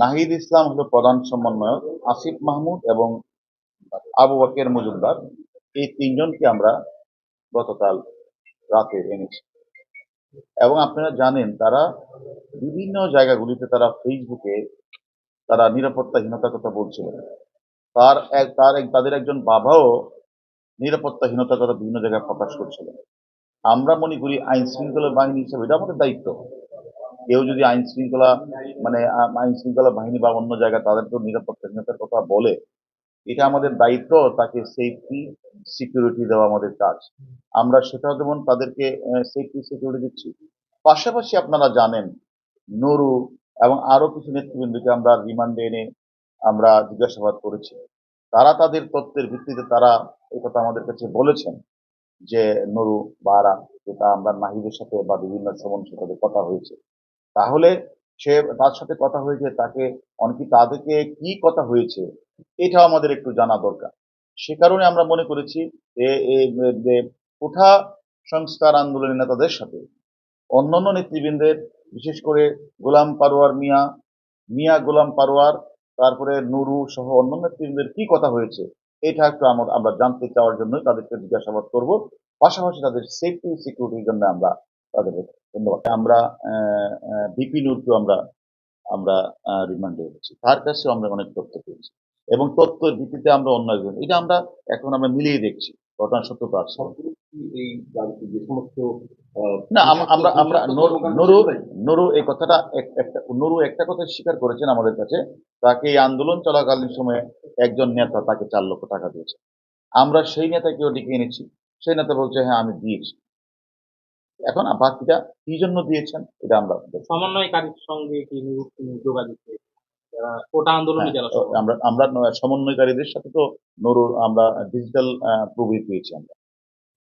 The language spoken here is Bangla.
নাহিদ ইসলাম হলো প্রধান সমন্বয়ক আসিফ মাহমুদ এবং আবু বকের মজুমদার। এই তিনজনকে আমরা গতকাল রাতে এনেছি। এবং আপনারা জানেন, তারা বিভিন্ন জায়গাগুলিতে তারা ফেসবুকে তারা নিরাপত্তাহীনতার কথা বলছিলেন। তার এক তার এক, তাদের একজন বাবাও নিরাপত্তাহীনতার কথা বিভিন্ন জায়গায় প্রকাশ করছিলেন। আমরা মনে করি আইন শৃঙ্খলা বাহিনী হিসেবে এটা আমাদের দায়িত্ব। কেউ যদি আইন শৃঙ্খলা মানে আইন শৃঙ্খলা বাহিনী বা অন্য জায়গায় তাদের তো নিরাপত্তাহীনতার কথা বলে, এটা আমাদের দায়িত্ব, তাকে সেফটি সিকিউরিটি দেওয়া আমাদের কাজ। আমরা সেটাও যেমন তাদেরকে সেফটি সিকিউরিটি দিচ্ছি। পাশাপাশি আপনারা জানেন, নুরু এবং আরও কিছু নেতৃবৃন্দকে আমরা রিমান্ডে এনে আমরা জিজ্ঞাসাবাদ করেছি। তারা তাদের তথ্যের ভিত্তিতে তারা এই কথা আমাদের কাছে বলেছেন যে, নুরু বারা যেটা আমরা নাহিদের সাথে বা বিভিন্ন সমস্যার সাথে কথা হয়েছে। তাহলে সে তার সাথে কথা হয়েছে, তাকে অনেকে তাদেরকে কি কথা হয়েছে, এটাও আমাদের একটু জানা দরকার। সে কারণে আমরা মনে করেছি যে কোঠা সংস্কার আন্দোলনের নেতাদের সাথে। অন্যান্য নেতৃবৃন্দের, বিশেষ করে গোলাম পারোয়ার মিয়া মিয়া গোলাম পারোয়ার, তারপরে নুরু সহ অন্যান্য নেতৃবৃন্দের কি কথা হয়েছে, এটা একটু আমরা জানতে চাওয়ার জন্য তাদেরকে জিজ্ঞাসাবাদ করব। পাশাপাশি তাদের সেফটি সিকিউরিটির জন্য আমরা তাদের ধন্যবাদ। আমরা বিপি নুরকেও আমরা আমরা রিমান্ডে রেখেছি তার কাছেও আমরা অনেক তথ্য পেয়েছি। এবং তথ্যের ভিত্তিতে আমরা অন্য একজন এটা আমরা এখন আমরা মিলিয়ে দেখছি। ঘটনা সত্যতা আছে। না আমরা আমরা নুরু? নুরু এই কথাটা একটা নুরু একটা কথা স্বীকার করেছেন আমাদের কাছে। তাকে এই আন্দোলন চলাকালীন সময়ে একজন নেতা তাকে চার লক্ষ টাকা দিয়েছে। আমরা সেই নেতাকেও ডেকে এনেছি। সেই নেতা বলছে হ্যাঁ আমি দিয়েছি। এখন বাকিটা কি জন্য দিয়েছেন এটা আমরা সমন্বয়কারীর সঙ্গে কি যোগাযোগ কোটা আন্দোলনে হ্যাঁ, আমরা আমরা সমন্বয়কারীদের সাথে তো নরুর আমরা ডিজিটাল প্রভৃতি পেয়েছি আমরা।